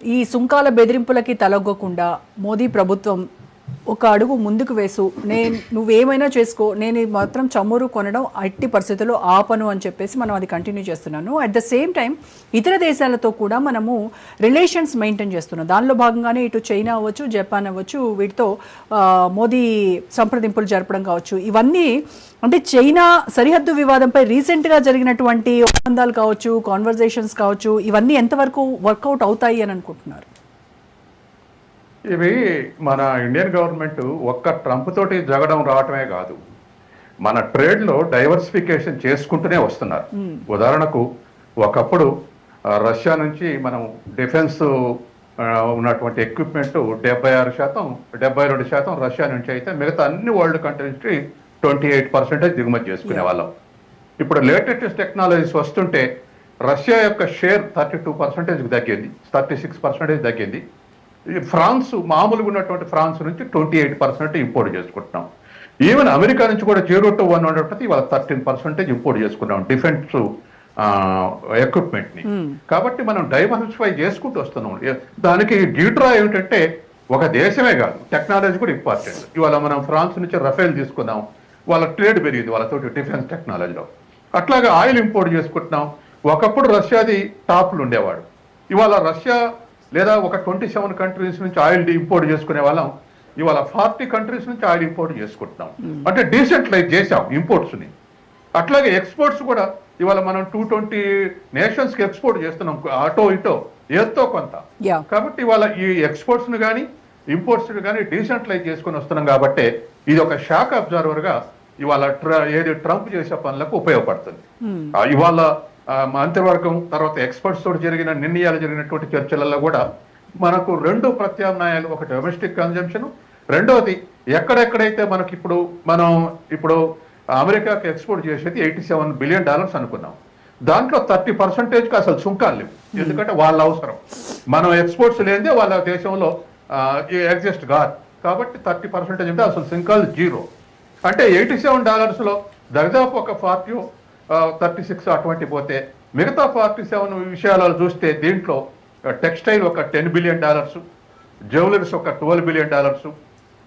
ఈ సుంకాల బెదిరింపులకి తలొగ్గకుండా మోదీ ప్రభుత్వం ఒక అడుగు ముందుకు వేసు. నేను నువ్వేమైనా చేసుకో. నేను మాత్రం చమురు కొనడం అట్టి పరిస్థితుల్లో ఆపను అని చెప్పేసి మనం అది కంటిన్యూ చేస్తున్నాను. అట్ ద సేమ్ టైం ఇతర దేశాలతో కూడా మనము రిలేషన్స్ మెయింటైన్ చేస్తున్నాం. దానిలో భాగంగానే ఇటు చైనా అవ్వచ్చు జపాన్ అవ్వచ్చు వీటితో మోదీ సంప్రదింపులు జరపడం కావచ్చు. ఇవన్నీ అంటే చైనా సరిహద్దు వివాదంపై రీసెంట్గా జరిగినటువంటి ఒప్పందాలు కావచ్చు కాన్వర్జేషన్స్ కావచ్చు ఇవన్నీ ఎంతవరకు వర్కౌట్ అవుతాయి అని అనుకుంటున్నారు? ఇవి మన ఇండియన్ గవర్నమెంట్ ఒక్క ట్రంప్ తోటి జగడం రావటమే కాదు. మన ట్రేడ్లో డైవర్సిఫికేషన్ చేసుకుంటూనే వస్తున్నారు. ఉదాహరణకు ఒకప్పుడు రష్యా నుంచి మనం డిఫెన్స్ ఉన్నటువంటి ఎక్విప్మెంట్ డెబ్బై ఆరు శాతం డెబ్బై రెండు శాతం రష్యా నుంచి అయితే మిగతా అన్ని వరల్డ్ కంట్రీస్కి ట్వంటీ ఎయిట్ పర్సెంటేజ్ దిగుమతి చేసుకునే వాళ్ళం. ఇప్పుడు లేటెస్ట్ టెక్నాలజీస్ వస్తుంటే రష్యా యొక్క షేర్ థర్టీ టూ పర్సెంటేజ్ తగ్గింది థర్టీ సిక్స్ పర్సెంటేజ్ తగ్గింది. ఫ్రాన్స్ మామూలుగా ఉన్నటువంటి ఫ్రాన్స్ నుంచి ట్వంటీ ఎయిట్ పర్సెంట్ ఇంపోర్ట్ చేసుకుంటున్నాం. ఈవెన్ అమెరికా నుంచి కూడా జీరో టు వన్ ఉన్నటువంటి ఇవాళ థర్టీన్ పర్సెంటేజ్ ఇంపోర్ట్ చేసుకున్నాం డిఫెన్స్ ఎక్విప్మెంట్ని కాబట్టి మనం డైవర్సిఫై చేసుకుంటూ వస్తున్నాం. దానికి డీట్రా ఏమిటంటే ఒక దేశమే కాదు టెక్నాలజీ కూడా ఇంపార్టెంట్. ఇవాళ మనం ఫ్రాన్స్ నుంచి రఫేల్ తీసుకున్నాం వాళ్ళ ట్రేడ్ పెరిగింది వాళ్ళతోటి డిఫెన్స్ టెక్నాలజీలో. అట్లాగే ఆయిల్ ఇంపోర్ట్ చేసుకుంటున్నాం. ఒకప్పుడు రష్యాది టాప్లు ఉండేవాడు ఇవాళ రష్యా లేదా ఒక ట్వంటీ సెవెన్ కంట్రీస్ నుంచి ఆయిల్ ఇంపోర్ట్ చేసుకునే వాళ్ళం. ఇవాళ ఫార్టీ కంట్రీస్ నుంచి ఆయిల్ ఇంపోర్ట్ చేసుకుంటున్నాం. అంటే డీసెంట్లైజ్ చేసాం ఇంపోర్ట్స్ని. అట్లాగే ఎక్స్పోర్ట్స్ కూడా ఇవాళ మనం టూ ట్వంటీ నేషన్స్కి ఎక్స్పోర్ట్ చేస్తున్నాం అటో ఇటో ఏదో కొంత. కాబట్టి ఇవాళ ఈ ఎక్స్పోర్ట్స్ని కానీ ఇంపోర్ట్స్ని కానీ డీసెంట్లైజ్ చేసుకుని వస్తున్నాం కాబట్టి ఇది ఒక షాక్ అబ్జర్వర్గా ఇవాళ ఏది ట్రంప్ చేసే పనులకు ఉపయోగపడుతుంది. ఆ, ఇవాళ మంత్రివర్గం తర్వాత ఎక్స్పర్ట్స్ తోటి జరిగిన నిర్ణయాలు జరిగినటువంటి చర్చలలో కూడా మనకు రెండు ప్రత్యామ్నాయాలు ఒక డొమెస్టిక్ కన్జంప్షన్ రెండవది ఎక్కడెక్కడైతే మనకి ఇప్పుడు మనం ఇప్పుడు అమెరికాకి ఎక్స్పోర్ట్ చేసేది ఎయిటీ సెవెన్ బిలియన్ డాలర్స్ అనుకున్నాం. దాంట్లో థర్టీ పర్సెంటేజ్కి అసలు సుంకాలు లేవు. ఎందుకంటే వాళ్ళ అవసరం. మనం ఎక్స్పోర్ట్స్ లేనిదే వాళ్ళ దేశంలో ఎగ్జిస్ట్ కాదు. కాబట్టి థర్టీ పర్సెంటేజ్ అంటే అసలు సుంకాలు జీరో. అంటే ఎయిటీ సెవెన్ డాలర్స్లో దరిదాపు ఒక ఫార్టీ థర్టీ సిక్స్ అటువంటి పోతే మిగతా ఫార్టీ సెవెన్ విషయాలు చూస్తే దీంట్లో టెక్స్టైల్ ఒక టెన్ బిలియన్ డాలర్స్ జ్యువెలరీస్ ఒక ట్వెల్వ్ బిలియన్ డాలర్స్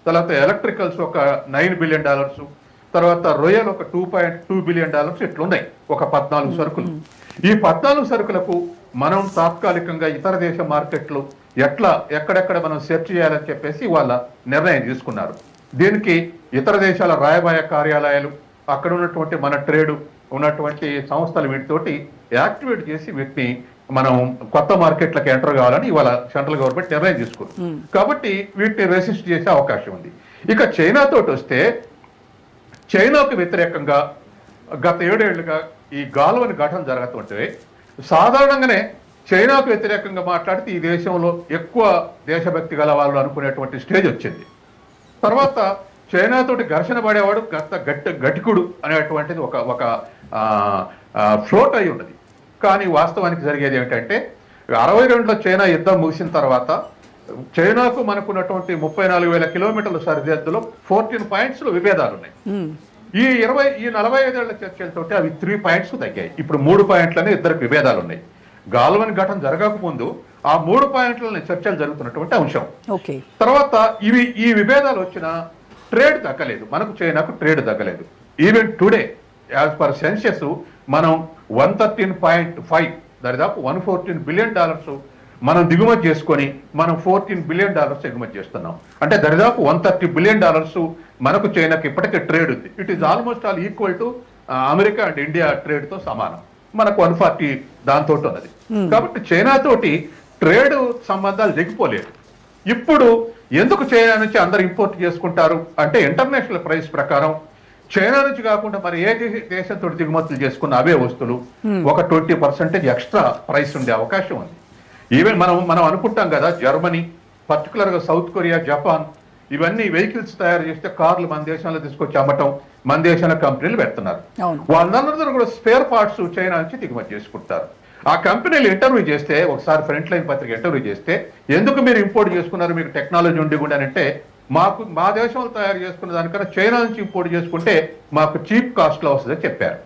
తర్వాత ఎలక్ట్రికల్స్ ఒక నైన్ బిలియన్ డాలర్స్ తర్వాత రొయ్యలు ఒక two point two billion dollars ఇట్లున్నాయి ఒక పద్నాలుగు సరుకులు. ఈ పద్నాలుగు సరుకులకు మనం తాత్కాలికంగా ఇతర దేశ మార్కెట్లు ఎట్లా ఎక్కడెక్కడ మనం సెర్చ్ చేయాలని చెప్పేసి వాళ్ళ నిర్ణయం తీసుకున్నారు. దీనికి ఇతర దేశాల రాయబార కార్యాలయాలు అక్కడ ఉన్నటువంటి మన ట్రేడ్ ఉన్నటువంటి సంస్థలు వీటితోటి యాక్టివేట్ చేసి వీటిని మనం కొత్త మార్కెట్లకు ఎంటర్ కావాలని ఇవాళ సెంట్రల్ గవర్నమెంట్ నిర్ణయం తీసుకుంది. కాబట్టి వీటిని రెసిస్ట్ చేసే అవకాశం ఉంది. ఇక చైనా తోటి వస్తే చైనాకు వ్యతిరేకంగా గత ఏడేళ్ళుగా ఈ గాల్వని ఘటన జరుగుతుంటే సాధారణంగానే చైనాకు వ్యతిరేకంగా మాట్లాడితే ఈ దేశంలో ఎక్కువ దేశభక్తి గల వాళ్ళు అనుకునేటువంటి స్టేజ్ వచ్చింది. తర్వాత చైనా తోటి ఘర్షణ పడేవాడు గత గట్టి గటికుడు అనేటువంటిది ఒక ఒక ఫ్లోట్ అయి ఉన్నది. కానీ వాస్తవానికి జరిగేది ఏంటంటే అరవై రెండులో చైనా యుద్ధం ముగిసిన తర్వాత చైనాకు మనకున్నటువంటి ముప్పై నాలుగు వేల కిలోమీటర్ల సరిహద్దులో ఫోర్టీన్ పాయింట్స్లో విభేదాలు ఉన్నాయి. ఈ ఇరవై ఈ నలభై ఐదేళ్ళ చర్చలతోటి అవి త్రీ పాయింట్స్ తగ్గాయి. ఇప్పుడు మూడు పాయింట్లనే ఇద్దరికి విభేదాలు ఉన్నాయి. గాల్వన్ ఘటన జరగక ముందు ఆ మూడు పాయింట్లని చర్చలు జరుగుతున్నటువంటి అంశం. తర్వాత ఇవి ఈ విభేదాలు వచ్చిన ట్రేడ్ తగ్గలేదు. మనకు చైనాకు ట్రేడ్ తగ్గలేదు. Even today as per census మనం వన్ థర్టీన్ పాయింట్ ఫైవ్ దరిదాపు వన్ ఫోర్టీన్ బిలియన్ డాలర్స్ మనం దిగుమతి చేసుకొని మనం ఫోర్టీన్ బిలియన్ డాలర్స్ ఎగుమతి చేస్తున్నాం. అంటే దరిదాపు వన్ థర్టీ బిలియన్ డాలర్స్ మనకు చైనాకి ఇప్పటికే ట్రేడ్ ఉంది. It is almost all equal to America and India ట్రేడ్తో సమానం. మనకు వన్ ఫార్టీ దాంతో ఉన్నది. కాబట్టి చైనా తోటి ట్రేడ్ సంబంధాలు దిగిపోలేదు ఇప్పుడు ఎందుకు చైనా నుంచి అందరు ఇంపోర్ట్ చేసుకుంటారు? అంటే ఇంటర్నేషనల్ ప్రైస్ ప్రకారం చైనా నుంచి కాకుండా మరి ఏ దేశ- దేశంతో దిగుమతులు చేసుకున్న అవే వస్తువులు ఒక ట్వంటీ పర్సెంటేజ్ ఎక్స్ట్రా ప్రైస్ ఉండే అవకాశం ఉంది. ఈవెన్ మనం మనం అనుకుంటాం కదా జర్మనీ పర్టికులర్గా సౌత్ కొరియా జపాన్ ఇవన్నీ వెహికల్స్ తయారు చేస్తే కార్లు మన దేశంలో తీసుకొచ్చి అమ్మటం మన దేశంలో కంపెనీలు పెడుతున్నారు. వాళ్ళందరూ కూడా స్పేర్ పార్ట్స్ చైనా నుంచి దిగుమతి చేసుకుంటారు. ఆ కంపెనీలు ఇంటర్వ్యూ చేస్తే ఒకసారి ఫ్రంట్ లైన్ పత్రిక ఇంటర్వ్యూ చేస్తే ఎందుకు మీరు ఇంపోర్ట్ చేసుకున్నారు మీకు టెక్నాలజీ ఉండి కూడా అంటే మాకు మా దేశంలో తయారు చేసుకున్న దానికన్నా చైనా నుంచి ఇంపోర్ట్ చేసుకుంటే మాకు చీప్ కాస్ట్లో వస్తుందని చెప్పారు.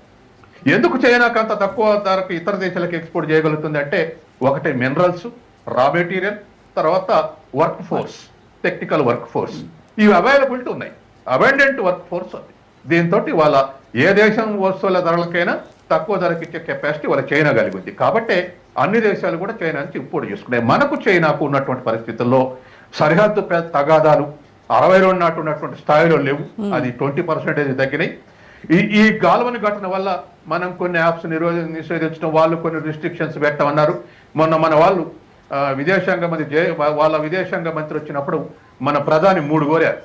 ఎందుకు చైనాకు అంత తక్కువ ధరకు ఇతర దేశాలకు ఎక్స్పోర్ట్ చేయగలుగుతుంది అంటే ఒకటి మినరల్స్ రా మెటీరియల్ తర్వాత work force technical work force ఇవి అవైలబిలిటీ ఉన్నాయి. అబెండెంట్ వర్క్ ఫోర్స్ ఉంది. దీంతో వాళ్ళ ఏ దేశం వస్తువుల ధరలకైనా తక్కువ ధరకి ఇచ్చే కెపాసిటీ వాళ్ళ చైనా కలిగి ఉంది కాబట్టి అన్ని దేశాలు కూడా చైనా నుంచి ఇంపోర్ట్ చేసుకున్నాయి. మనకు చైనాకు ఉన్నటువంటి పరిస్థితుల్లో సరిహద్దు తగాదాలు అరవై రెండు నాటి ఉన్నటువంటి స్థాయిలో లేవు. అది ట్వంటీ పర్సెంటేజ్ తగ్గినాయి. ఈ ఈ గాల్వని ఘటన వల్ల మనం కొన్ని యాప్స్ నిరోధ నిషేధించడం వాళ్ళు కొన్ని రిస్ట్రిక్షన్స్ పెట్టమన్నారు. మొన్న మన వాళ్ళు విదేశాంగ మంత్రి జయ వాళ్ళ విదేశాంగ మంత్రి వచ్చినప్పుడు మన ప్రధాని మూడు కోరారు.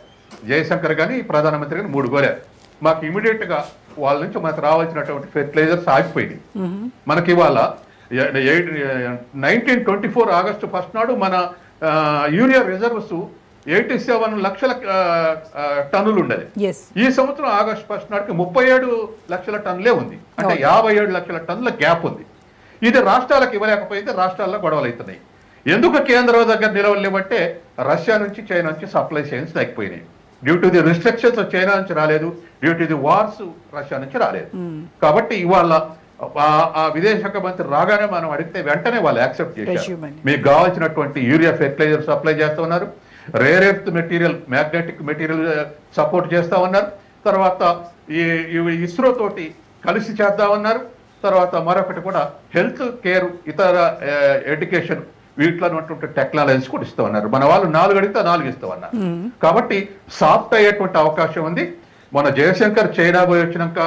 జయశంకర్ కానీ ప్రధానమంత్రి కానీ మూడు కోరారు. మాకు ఇమీడియట్గా వాళ్ళ నుంచి మనకు రావాల్సినటువంటి ఫెర్టిలైజర్స్ ఆగిపోయింది మనకి ఇవాళ nineteen twenty four August first నాడు మన యూరియా రిజర్వ్స్ ఎయిటీ సెవెన్ లక్షల టన్నులు ఉండేది ఈ సంవత్సరం ఆగస్టు ఫస్ట్ నాటికి ముప్పై ఏడు లక్షల టన్నులే ఉంది. అంటే యాభై ఏడు లక్షల టన్నుల గ్యాప్ ఉంది. ఇది రాష్ట్రాలకు ఇవ్వలేకపోతే రాష్ట్రాల్లో గొడవలు అవుతున్నాయి. ఎందుకు కేంద్రం దగ్గర నిలవలేవంటే రష్యా నుంచి చైనా నుంచి సప్లై చైన్స్ తగ్గిపోయినాయి. Due to the restrictions China నుంచి రాలేదు. Due to the wars Russia నుంచి రాలేదు. కాబట్టి ఇవాళ ఆ- విదేశాంగ మంత్రి రాగానే మనం అడిగితే వెంటనే వాళ్ళు యాక్సెప్ట్ చేశారు. మీకు కావాల్సినటువంటి యూరియా ఫెర్టిలైజర్ సప్లై చేస్తా ఉన్నారు. Rare earth material magnetic material support చేస్తా ఉన్నారు. తర్వాత ఈ ఇస్రో తోటి కలిసి చేద్దామన్నారు. తర్వాత మరొకటి కూడా హెల్త్ కేర్ ఇతర ఎడ్యుకేషన్ వీటిలో ఉన్నటువంటి టెక్నాలజీస్ కూడా ఇస్తా ఉన్నారు మన వాళ్ళు నాలుగు అడిగితే నాలుగు ఇస్తా ఉన్నారు కాబట్టి సాఫ్ట్ అయ్యేటువంటి అవకాశం ఉంది. మన జయశంకర్ చైనా పోయి వచ్చినాక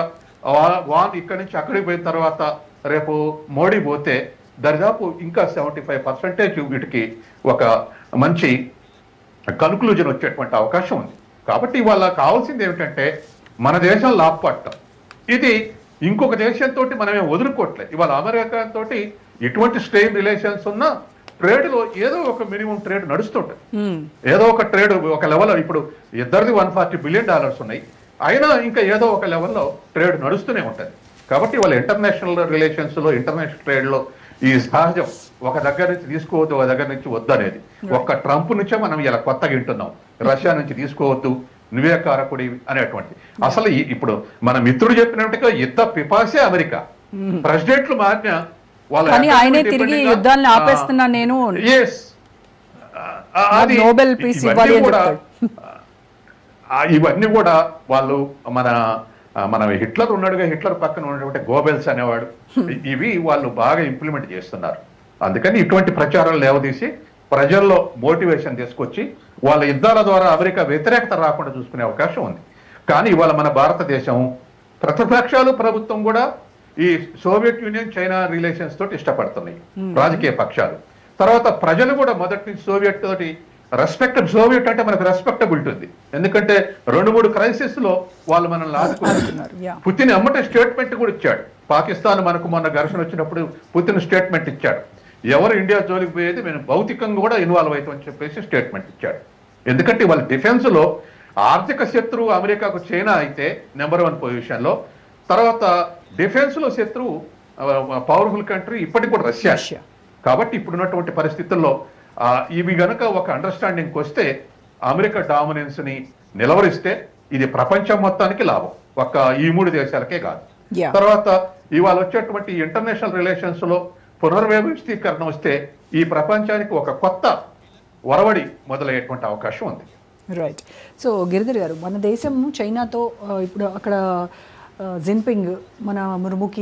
వా- వాన్ ఇక్కడి నుంచి అక్కడికి పోయిన తర్వాత రేపు మోడీ పోతే దరిదాపు ఇంకా సెవెంటీ ఫైవ్ పర్సెంటేజ్ వీటికి ఒక మంచి కన్క్లూజన్ వచ్చేటువంటి అవకాశం ఉంది. కాబట్టి ఇవాళ కావాల్సింది ఏమిటంటే మన దేశం లాభపడటం ఇది ఇంకొక దేశంతో మనమే వదులుకోవట్లేదు ఇవాళ అమెరికా తోటి ఎటువంటి స్ట్రెయిన్ రిలేషన్స్ ఉన్నా ట్రేడ్లో ఏదో ఒక మినిమం ట్రేడ్ నడుస్తుంటది. ఏదో ఒక ట్రేడ్ ఒక లెవెల్ ఇప్పుడు ఇద్దరిది వన్ ఫార్టీ బిలియన్ డాలర్స్ ఉన్నాయి. అయినా ఇంకా ఏదో ఒక లెవెల్లో ట్రేడ్ నడుస్తూనే ఉంటది. కాబట్టి వాళ్ళ ఇంటర్నేషనల్ రిలేషన్స్లో ఇంటర్నేషనల్ ట్రేడ్లో ఈ సహజం ఒక దగ్గర నుంచి తీసుకోవద్దు ఒక దగ్గర నుంచి వద్దు అనేది ఒక్క ట్రంప్ నుంచే మనం ఇలా కొత్తగా వింటున్నాం. రష్యా నుంచి తీసుకోవద్దు నువ్వే కారకుడి అనేటువంటి అసలు ఇప్పుడు మన మిత్రుడు చెప్పినట్టుగా యుద్ధ పిపాసే అమెరికా. ప్రెసిడెంట్లు మారిన కానీ ఆయనే తిరిగి యుద్ధాలను ఆపేస్తున్నా నేను. నోబెల్ పీస్ ఇవన్నీ ఇవ్వాలి ఇవన్నీ కూడా వాళ్ళు మన మన హిట్లర్ ఉన్నాడుగా హిట్లర్ పక్కన ఉన్నటువంటి గోబెల్స్ అనేవాడు. ఇవి వాళ్ళు బాగా ఇంప్లిమెంట్ చేస్తున్నారు. అందుకని ఇటువంటి ప్రచారాలు లేవదీసి ప్రజల్లో మోటివేషన్ తీసుకొచ్చి వాళ్ళ యుద్ధాల ద్వారా అమెరికా వ్యతిరేకత రాకుండా చూసుకునే అవకాశం ఉంది. కానీ ఇవాళ మన భారతదేశం ప్రతిపక్షాలు ప్రభుత్వం కూడా ఈ సోవియట్ యూనియన్ చైనా రిలేషన్స్ తోటి ఇష్టపడుతున్నాయి. రాజకీయ పక్షాలు. తర్వాత ప్రజలు కూడా మొదటి నుంచి సోవియట్ తోటి రెస్పెక్ట్ సోవియట్ అంటే మనకు రెస్పెక్టబిలిటీ ఉంది ఎందుకంటే రెండు మూడు క్రైసిస్లో వాళ్ళు మనల్ని yeah. పుతిన్ అమ్మటే స్టేట్మెంట్ కూడా ఇచ్చాడు. పాకిస్తాన్ మనకు మొన్న ఘర్షణ వచ్చినప్పుడు పుతిన్ స్టేట్మెంట్ ఇచ్చాడు. ఎవరు ఇండియా జోలికి పోయేది మేము భౌతికంగా కూడా ఇన్వాల్వ్ అవుతామని చెప్పేసి స్టేట్మెంట్ ఇచ్చాడు. ఎందుకంటే వాళ్ళ డిఫెన్స్లో ఆర్థిక శత్రువు అమెరికాకు చైనా అయితే నెంబర్ వన్ పొజిషన్లో తర్వాత డిఫెన్స్లో శత్రువు పవర్ఫుల్ కంట్రీ ఇప్పటికి కూడా రష్యా. కాబట్టి ఇప్పుడున్నటువంటి పరిస్థితుల్లో ఇవి గనక ఒక అండర్స్టాండింగ్ వస్తే అమెరికా డామినెన్స్ని నిలవరిస్తే ఇది ప్రపంచం మొత్తానికి లాభం. ఒక్క ఈ మూడు దేశాలకే కాదు. తర్వాత ఇవాళ వచ్చేటువంటి ఇంటర్నేషనల్ రిలేషన్స్లో పునర్వ్యవస్థీకరణ వస్తే ఈ ప్రపంచానికి ఒక కొత్త ఒరవడి మొదలయ్యేటువంటి అవకాశం ఉంది. రైట్ సో గిరిధర్ గారు మన దేశం చైనాతో ఇప్పుడు అక్కడ జిన్పింగ్ మన మురుముకి